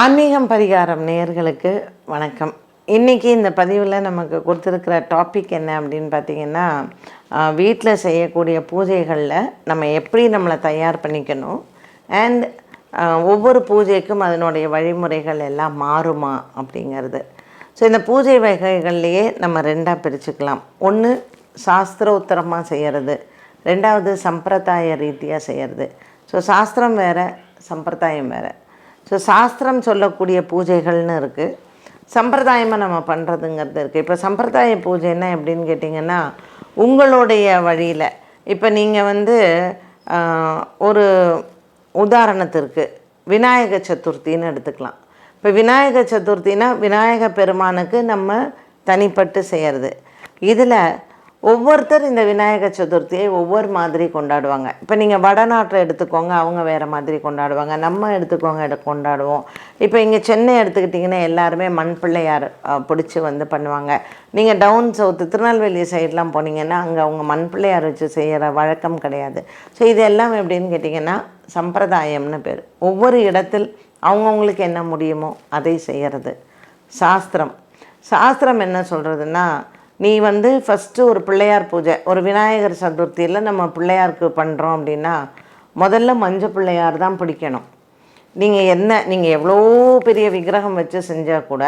ஆன்மீகம் பரிகாரம் நேயர்களுக்கு வணக்கம். இன்றைக்கி இந்த பதிவில் நமக்கு கொடுத்துருக்கிற டாபிக் என்ன அப்படின்னு பார்த்தீங்கன்னா வீட்டில் செய்யக்கூடிய பூஜைகளில் நம்ம எப்படி நம்மளை தயார் பண்ணிக்கணும்? அண்ட் ஒவ்வொரு பூஜைக்கும் அதனுடைய வழிமுறைகள் எல்லாம் மாறுமா அப்படிங்கிறது. ஸோ இந்த பூஜை வகைகள்லையே நம்ம ரெண்டாக பிரிச்சுக்கலாம். ஒன்று சாஸ்திரோத்தரமாக செய்கிறது ரெண்டாவது சம்பிரதாய ரீதியாக செய்கிறது ஸோ சாஸ்திரம் வேறு சம்பிரதாயம் வேறு. ஸோ சாஸ்திரம் சொல்லக்கூடிய பூஜைகள்னு இருக்குது சம்பிரதாயமாக நம்ம பண்ணுறதுங்கிறது இருக்குது இப்போ சம்பிரதாய பூஜைன்னா எப்படின்னு கேட்டிங்கன்னா உங்களுடைய வழியில். இப்போ நீங்கள் வந்து ஒரு உதாரணத்திற்கு விநாயக சதுர்த்தின்னு எடுத்துக்கலாம். இப்போ விநாயக சதுர்த்தினா விநாயக பெருமானுக்கு நம்ம தனிப்பட்டு செய்கிறது இதில் ஒவ்வொருத்தர் இந்த விநாயக சதுர்த்தியை ஒவ்வொரு மாதிரி கொண்டாடுவாங்க. இப்போ நீங்கள் வடநாட்டை எடுத்துக்கோங்க அவங்க வேறு மாதிரி கொண்டாடுவாங்க. நம்ம எடுத்துக்கோங்க கொண்டாடுவோம். இப்போ இங்கே சென்னை எடுத்துக்கிட்டிங்கன்னா எல்லாருமே மண் பிள்ளையார் பிடிச்சி வந்து பண்ணுவாங்க. நீங்கள் டவுன் சவுத்து திருநெல்வேலி சைட்லாம் போனீங்கன்னா அங்கே அவங்க மண் பிள்ளையார் வச்சு செய்கிற வழக்கம் கிடையாது. ஸோ இதெல்லாம் எப்படின்னு கேட்டிங்கன்னா சம்பிரதாயம்னு பேர். ஒவ்வொரு இடத்தில் அவங்கவுங்களுக்கு என்ன முடியுமோ அதை செய்கிறது சாஸ்திரம். சாஸ்திரம் என்ன சொல்கிறதுன்னா நீ வந்து ஃபஸ்ட்டு ஒரு பிள்ளையார் பூஜை ஒரு விநாயகர் சதுர்த்தியில் நம்ம பிள்ளையாருக்கு பண்ணுறோம் அப்படின்னா முதல்ல மஞ்சள் பிள்ளையார் தான் பிடிக்கணும். நீங்கள் என்ன நீங்கள் எவ்வளோ பெரிய விக்கிரகம் வச்சு செஞ்சால் கூட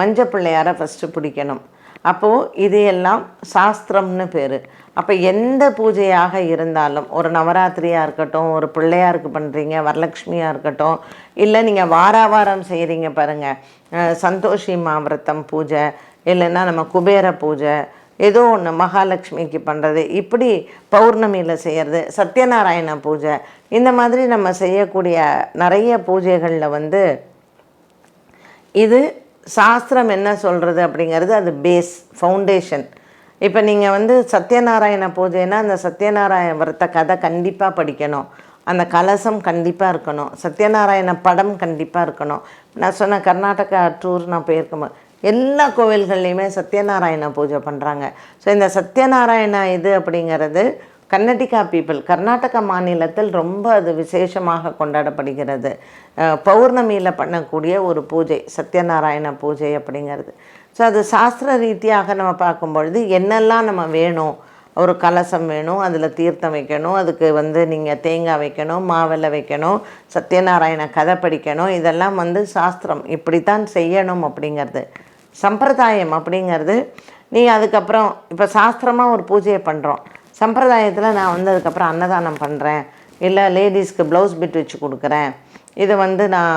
மஞ்சள் பிள்ளையாரை ஃபஸ்ட்டு பிடிக்கணும். அப்போது இது எல்லாம் சாஸ்திரம்னு பேர். அப்போ எந்த பூஜையாக இருந்தாலும் ஒரு நவராத்திரியாக இருக்கட்டும் ஒரு பிள்ளையாருக்கு பண்ணுறீங்க வரலட்சுமியாக இருக்கட்டும் இல்லை நீங்கள் வாரா வாரம் செய்கிறீங்க பாருங்கள் சந்தோஷி மாவிரத்தம் பூஜை இல்லைன்னா நம்ம குபேர பூஜை ஏதோ ஒன்று மகாலட்சுமிக்கு பண்ணுறது இப்படி பௌர்ணமியில் செய்கிறது சத்யநாராயண பூஜை இந்த மாதிரி நம்ம செய்யக்கூடிய நிறைய பூஜைகளில் வந்து இது சாஸ்திரம் என்ன சொல்கிறது அப்படிங்கிறது அது பேஸ் ஃபவுண்டேஷன் இப்போ நீங்கள் வந்து சத்யநாராயண பூஜைனா அந்த சத்யநாராயண விரத கதை கண்டிப்பாக படிக்கணும். அந்த கலசம் கண்டிப்பாக இருக்கணும். சத்யநாராயண படம் கண்டிப்பாக இருக்கணும். நான் சொன்ன கர்நாடகா டூர் நான் போயிருக்கேன் எல்லா கோவில்கள்லையுமே சத்யநாராயண பூஜை பண்ணுறாங்க ஸோ இந்த சத்யநாராயண இது அப்படிங்கிறது கன்னடிகா பீப்புள் கர்நாடக மாநிலத்தில் ரொம்ப அது விசேஷமாக கொண்டாடப்படுகிறது. பௌர்ணமியில் பண்ணக்கூடிய ஒரு பூஜை சத்யநாராயண பூஜை அப்படிங்கிறது. ஸோ அது சாஸ்திர ரீதியாக நம்ம பார்க்கும்பொழுது என்னெல்லாம் நம்ம வேணும்? ஒரு கலசம் வேணும் அதில் தீர்த்தம் வைக்கணும் அதுக்கு வந்து நீங்கள் தேங்காய் வைக்கணும் மாவெல்ல வைக்கணும் சத்யநாராயண கதை படிக்கணும் இதெல்லாம் வந்து சாஸ்திரம். இப்படித்தான் செய்யணும் அப்படிங்கிறது. சம்பிரதாயம் அப்படிங்கிறது. நீ அதுக்கப்புறம் இப்போ சாஸ்திரமாக ஒரு பூஜையை பண்ணுறோம் சம்பிரதாயத்தில் நான் வந்து அதுக்கப்புறம் அன்னதானம் பண்ணுறேன் இல்லை லேடிஸ்க்கு ப்ளவுஸ் பிட் வச்சு கொடுக்குறேன். இதை வந்து நான்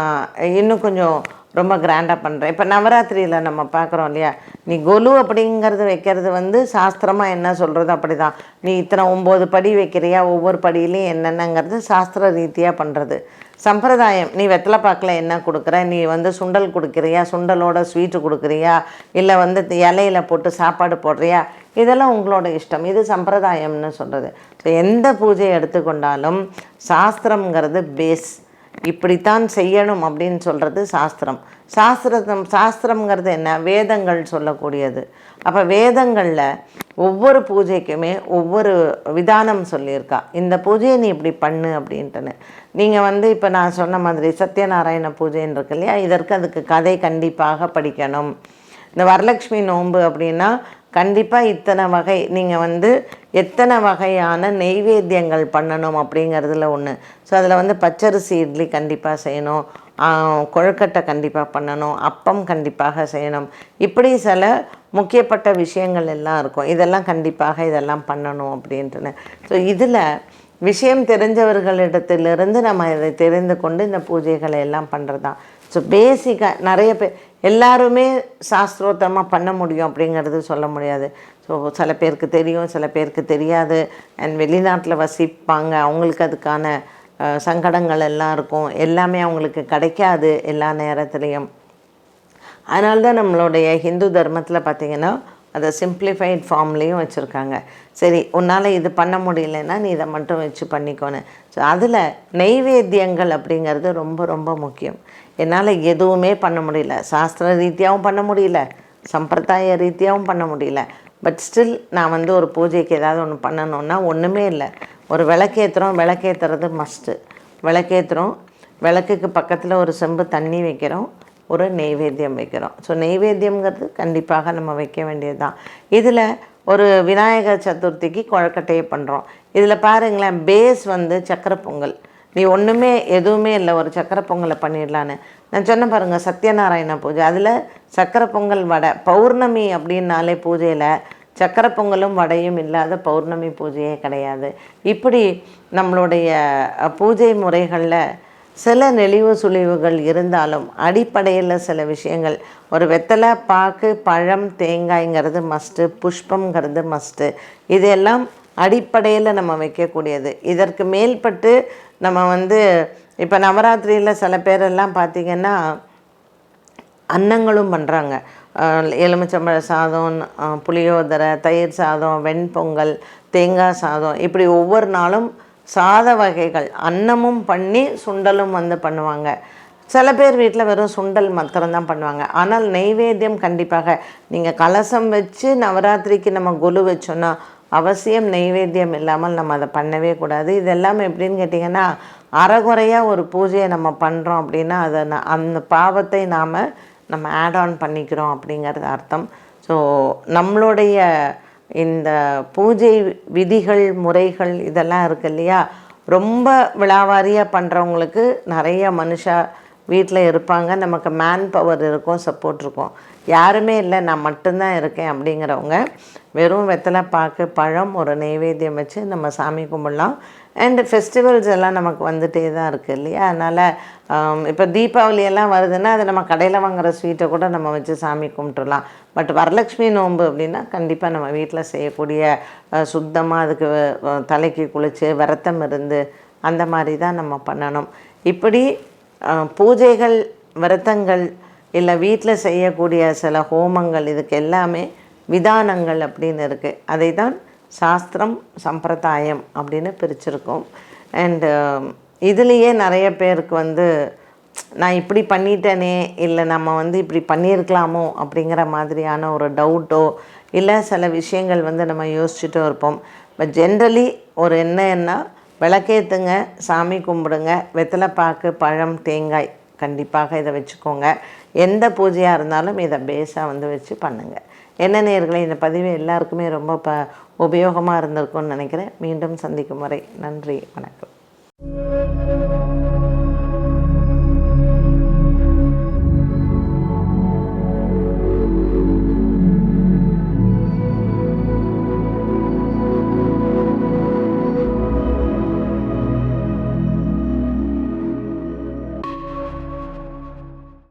இன்னும் கொஞ்சம் ரொம்ப கிராண்டாக பண்ணுறேன் இப்போ நவராத்திரியில் நம்ம பார்க்குறோம் இல்லையா? நீ கொலு அப்படிங்கிறது வைக்கிறது வந்து சாஸ்திரமாக என்ன சொல்கிறது அப்படி தான் நீ இத்தனை ஒம்பது படி வைக்கிறியா? ஒவ்வொரு படியிலையும் என்னென்னங்கிறது சாஸ்திர ரீதியாக பண்ணுறது சம்பிரதாயம் நீ வெத்தலை பாக்கில் என்ன கொடுக்குற? நீ வந்து சுண்டல் கொடுக்குறியா? சுண்டலோட ஸ்வீட்டு கொடுக்குறியா? இல்லை வந்து இலையில போட்டு சாப்பாடு போடுறியா? இதெல்லாம் உங்களோட இஷ்டம். இது சம்பிரதாயம்னு சொல்கிறது ஸோ எந்த பூஜையை எடுத்துக்கொண்டாலும் சாஸ்திரம்ங்கிறது பேஸ் இப்படித்தான் செய்யணும் அப்படின்னு சொல்கிறது சாஸ்திரம். சாஸ்திரம் சாஸ்திரம்ங்கிறது என்ன? வேதங்கள் சொல்லக்கூடியது. அப்போ வேதங்களில் ஒவ்வொரு பூஜைக்குமே ஒவ்வொரு விதானம் சொல்லியிருக்கா. இந்த பூஜையை நீ இப்படி பண்ணு அப்படின்ட்டுன்னு. நீங்கள் வந்து இப்போ நான் சொன்ன மாதிரி சத்யநாராயண பூஜைன்னு இருக்கு இல்லையா? இதற்கு அதுக்கு கதை கண்டிப்பாக படிக்கணும். இந்த வரலட்சுமி நோன்பு அப்படின்னா கண்டிப்பாக இத்தனை வகை. நீங்கள் வந்து எத்தனை வகையான நெய்வேத்தியங்கள் பண்ணணும் அப்படிங்கிறதுல ஒன்று ஸோ அதில் வந்து பச்சரிசி இட்லி கண்டிப்பாக செய்யணும். கொழுக்கட்டை கண்டிப்பாக பண்ணணும். அப்பம் கண்டிப்பாக செய்யணும். இப்படி சில முக்கியப்பட்ட விஷயங்கள் எல்லாம் இருக்கும். இதெல்லாம் கண்டிப்பாக இதெல்லாம் பண்ணணும் அப்படின்ட்டுன்னு. ஸோ இதில் விஷயம் தெரிஞ்சவர்களிடத்திலிருந்து நம்ம இதை தெரிந்து கொண்டு இந்த பூஜைகளை எல்லாம் பண்ணுறது தான் ஸோ பேசிக்காக நிறைய பேர் எல்லாருமே சாஸ்திரோத்தமாக பண்ண முடியும் அப்படிங்கிறது சொல்ல முடியாது. ஸோ சில பேருக்கு தெரியும் சில பேருக்கு தெரியாது. அண்ட் வெளிநாட்டில் வசிப்பாங்க. அவங்களுக்கு அதுக்கான சங்கடங்கள் எல்லாம் இருக்கும். எல்லாமே அவங்களுக்கு கிடைக்காது எல்லா நேரத்துலேயும். அதனால்தான் நம்மளுடைய ஹிந்து தர்மத்தில் பார்த்திங்கன்னா அதை சிம்ப்ளிஃபைட் ஃபார்ம்லேயும் வச்சுருக்காங்க. சரி உன்னால் இது பண்ண முடியலன்னா நீ இதை மட்டும் வச்சு பண்ணிக்கோன்னு. ஸோ அதில் நெய்வேத்தியங்கள் அப்படிங்கிறது ரொம்ப ரொம்ப முக்கியம். என்னால் எதுவுமே பண்ண முடியல. சாஸ்திர ரீதியாகவும் பண்ண முடியல. சம்பிரதாய ரீதியாகவும் பண்ண முடியல. பட் ஸ்டில் நான் வந்து ஒரு பூஜைக்கு ஏதாவது ஒன்று பண்ணணுன்னா ஒன்றுமே இல்லை. ஒரு விளக்கேற்றுறோம் விளக்கேற்றுறது மஸ்ட்டு விளக்கேற்றுறோம் விளக்குக்கு பக்கத்தில் ஒரு செம்பு தண்ணி வைக்கிறோம். ஒரு நெய்வேத்தியம் வைக்கிறோம். ஸோ நெய்வேத்தியம்ங்கிறது கண்டிப்பாக நம்ம வைக்க வேண்டியது தான் இதில் ஒரு விநாயகர் சதுர்த்திக்கு குழக்கட்டையை பண்ணுறோம் இதில் பாருங்களேன் பேஸ் வந்து சக்கரை பொங்கல். நீ ஒன்றுமே எதுவுமே இல்லை ஒரு சக்கரை பொங்கலை பண்ணிடலான்னு. நான் சொன்ன பாருங்கள் சத்யநாராயண பூஜை. அதில் சக்கரை பொங்கல் வடை பௌர்ணமி அப்படின்னாலே பூஜையில் சக்கரை பொங்கலும் வடையும் இல்லாத பௌர்ணமி பூஜையே கிடையாது. இப்படி நம்மளுடைய பூஜை முறைகளில் சில நெளிவு சுழிவுகள் இருந்தாலும் அடிப்படையில் சில விஷயங்கள். ஒரு வெத்தலை பாக்கு பழம் தேங்காய்ங்கிறது மஸ்ட்டு புஷ்பங்கிறது மஸ்ட்டு இதெல்லாம் அடிப்படையில் நம்ம வைக்கக்கூடியது. இதற்கு மேல்பட்டு நம்ம வந்து இப்போ நவராத்திரியில் சில பேரெல்லாம் பார்த்திங்கன்னா அன்னங்களும் பண்ணுறாங்க எலுமிச்சம்பழ சாதம் புளியோதரை தயிர் சாதம் வெண்பொங்கல் தேங்காய் சாதம் இப்படி ஒவ்வொரு நாளும் சாத வகைகள் அன்னமும் பண்ணி சுண்டலும் வந்து பண்ணுவாங்க. சில பேர் வீட்டில் வெறும் சுண்டல் மாத்திரம்தான் பண்ணுவாங்க. ஆனால் நெய்வேத்தியம் கண்டிப்பாக நீங்கள் கலசம் வச்சு நவராத்திரிக்கு நம்ம கொலு வச்சோன்னா அவசியம் நெய்வேத்தியம் இல்லாமல் நம்ம அதை பண்ணவே கூடாது. இதெல்லாம் எப்படின்னு கேட்டிங்கன்னா அறகுறையாக ஒரு பூஜையை நம்ம பண்ணுறோம் அப்படின்னா அதை நான் அந்த பாவத்தை நாம் நம்ம ஆட் ஆன் பண்ணிக்கிறோம் அப்படிங்கிறது அர்த்தம். ஸோ நம்மளுடைய இந்த பூஜை விதிகள் முறைகள் இதெல்லாம் இருக்கு இல்லையா? ரொம்ப விழாவாரியாக பண்ணுறவங்களுக்கு நிறைய மனுஷா வீட்டில் இருப்பாங்க. நமக்கு மேன் பவர் இருக்கும் சப்போர்ட் இருக்கும். யாருமே இல்லை நான் மட்டும்தான் இருக்கேன் அப்படிங்கிறவங்க. வெறும் வெத்தலை பாக்கு பழம் ஒரு நெய்வேத்தியம் வச்சு நம்ம சாமி கும்பிடலாம். அண்டு ஃபெஸ்டிவல்ஸ் எல்லாம் நமக்கு வந்துட்டே தான் இருக்குது இல்லையா? அதனால் இப்போ தீபாவளி எல்லாம் வருதுன்னா அது நம்ம கடையில் வாங்குற ஸ்வீட்டை கூட நம்ம வச்சு சாமி கும்பிட்டுறலாம். பட் வரலட்சுமி நோன்பு அப்படின்னா கண்டிப்பாக நம்ம வீட்டில் செய்யக்கூடிய சுத்தமாக அதுக்கு தலைக்கு குளித்து விரத்தம் இருந்து அந்த மாதிரி தான் நம்ம பண்ணணும். இப்படி பூஜைகள் விரதங்கள் இல்லை வீட்டில் செய்யக்கூடிய சில ஹோமங்கள் இதுக்கு எல்லாமே விதானங்கள் அப்படின்னு இருக்குது அதை தான் சாஸ்திரம் சம்பிரதாயம் அப்படின்னு பிரிச்சிருக்கோம். அண்டு um, இதுலேயே நிறைய பேருக்கு வந்து நான் இப்படி பண்ணிட்டேனே இல்லை நம்ம வந்து இப்படி பண்ணியிருக்கலாமோ அப்படிங்கிற மாதிரியான ஒரு டவுட்டோ இல்லை சில விஷயங்கள் வந்து நம்ம யோசிச்சுட்டோ இருப்போம். பட் ஜென்ரலி ஒரு என்ன என்ன விளக்கேற்றுங்க சாமி கும்பிடுங்க வெத்தலை பாக்கு பழம் தேங்காய் கண்டிப்பாக இதை வச்சுக்கோங்க. எந்த பூஜையாக இருந்தாலும் இதை பேஸாக வந்து வச்சு பண்ணுங்கள் என்ன நேர்களை இந்த பதிவு எல்லாருக்குமே ரொம்ப ப உபயோகமாக இருந்திருக்கும்னு நினைக்கிறேன். மீண்டும் சந்திக்கும் வரை நன்றி வணக்கம்.